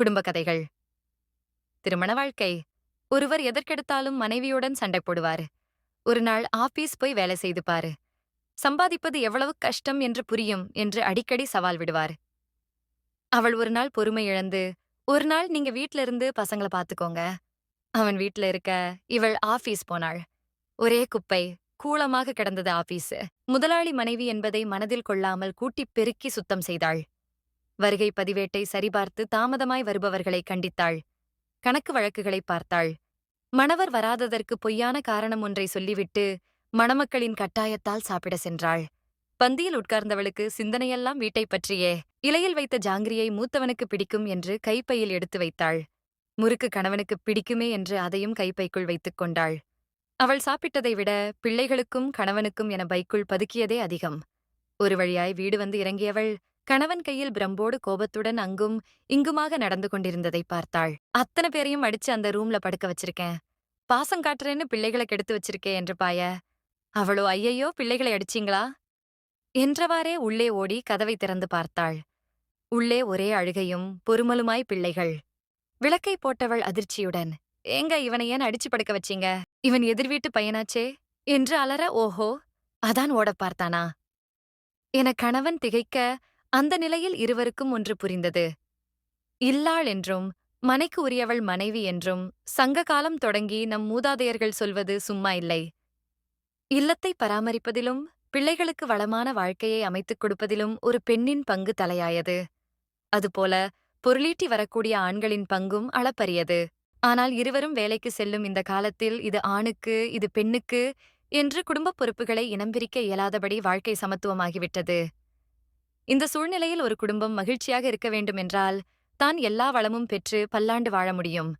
குடும்ப கதைகள். திருமண வாழ்க்கை. ஒருவர் எதற்கெடுத்தாலும் மனைவியுடன் சண்டை போடுவார். ஒரு நாள் ஆபீஸ் போய் வேலை செய்து பாரு. சம்பாதிப்பது எவ்வளவு கஷ்டம் என்று புரியும் என்று அடிக்கடி சவால் விடுவார். அவள் ஒரு நாள் பொறுமை இழந்து ஒரு நாள் நீங்க வீட்ல இருந்து பசங்களை பாத்துக்கோங்க. அவன் வீட்ல இருக்க இவள் ஆபீஸ் போனாள். ஒரே குப்பை கூலமாக கிடந்தது ஆபீஸ். முதலாளி மனைவி என்பதை மனதில் கொள்ளாமல் கூட்டிப் பெருக்கி சுத்தம் செய்தாள். வருகை பதிவேட்டை சரிபார்த்து தாமதமாய் வருபவர்களை கண்டித்தாள். கணக்கு வழக்குகளை பார்த்தாள். மணவர் வராததற்கு பொய்யான காரணம் ஒன்றை சொல்லிவிட்டு மணமக்களின் கட்டாயத்தால் சாப்பிட சென்றாள். பந்தியில் உட்கார்ந்தவளுக்கு சிந்தனையெல்லாம் வீட்டைப் பற்றியே இலையில் வைத்த ஜாங்கிரியை மூத்தவனுக்கு பிடிக்கும் என்று கைப்பையில் எடுத்து வைத்தாள். முறுக்கு கணவனுக்கு பிடிக்குமே என்று அதையும் கைப்பைக்குள் வைத்துக் கொண்டாள். அவள் சாப்பிட்டதை விட பிள்ளைகளுக்கும் கணவனுக்கும் என பைக்குள் பதுக்கியதே அதிகம். ஒரு வழியாய் வீடு வந்து இறங்கியவள் கணவன் கையில் பிரம்போடு கோபத்துடன் அங்கும் இங்குமாக நடந்து கொண்டிருந்ததை பார்த்தாள். அத்தனை பேரையும் அடிச்சு அந்த ரூம்ல படுக்க வச்சிருக்கேன். பாசம் காட்டுறேன்னு பிள்ளைகளை கெடுத்து வச்சிருக்கேன் என்று பாய அவளோ ஐயையோ பிள்ளைகளை அடிச்சீங்களா? என்றவாறே உள்ளே ஓடி கதவை திறந்து பார்த்தாள். உள்ளே ஒரே அழுகையும் பொறுமலுமாய் பிள்ளைகள். விளக்கை போட்டவள் அதிர்ச்சியுடன் ஏங்க இவனை ஏன் அடிச்சு படுக்க வச்சீங்க? இவன் எதிர் வீட்டு பையனாச்சே? என்று அலற ஓஹோ அதான் ஓடப் பார்த்தானா? என கணவன் திகைக்க அந்த நிலையில் இருவருக்கும் ஒன்று புரிந்தது. இல்லாள் என்றும் மனைக்கு உரியவள் மனைவி என்றும் சங்க காலம் தொடங்கி நம் மூதாதையர்கள் சொல்வது சும்மா இல்லை. இல்லத்தை பராமரிப்பதிலும் பிள்ளைகளுக்கு வளமான வாழ்க்கையை அமைத்துக் கொடுப்பதிலும் ஒரு பெண்ணின் பங்கு தலையாயது. அதுபோல பொருளீட்டி வரக்கூடிய ஆண்களின் பங்கும் அளப்பரியது. ஆனால் இருவரும் வேலைக்கு செல்லும் இந்த காலத்தில் இது ஆணுக்கு இது பெண்ணுக்கு என்று குடும்பப் பொறுப்புகளை இனம்பிரிக்க இயலாதபடி வாழ்க்கை சமத்துவமாகிவிட்டது. இந்த சூழ்நிலையில் ஒரு குடும்பம் மகிழ்ச்சியாக இருக்க வேண்டும் என்றால் தான் எல்லா வளமும் பெற்று பல்லாண்டு வாழ முடியும்.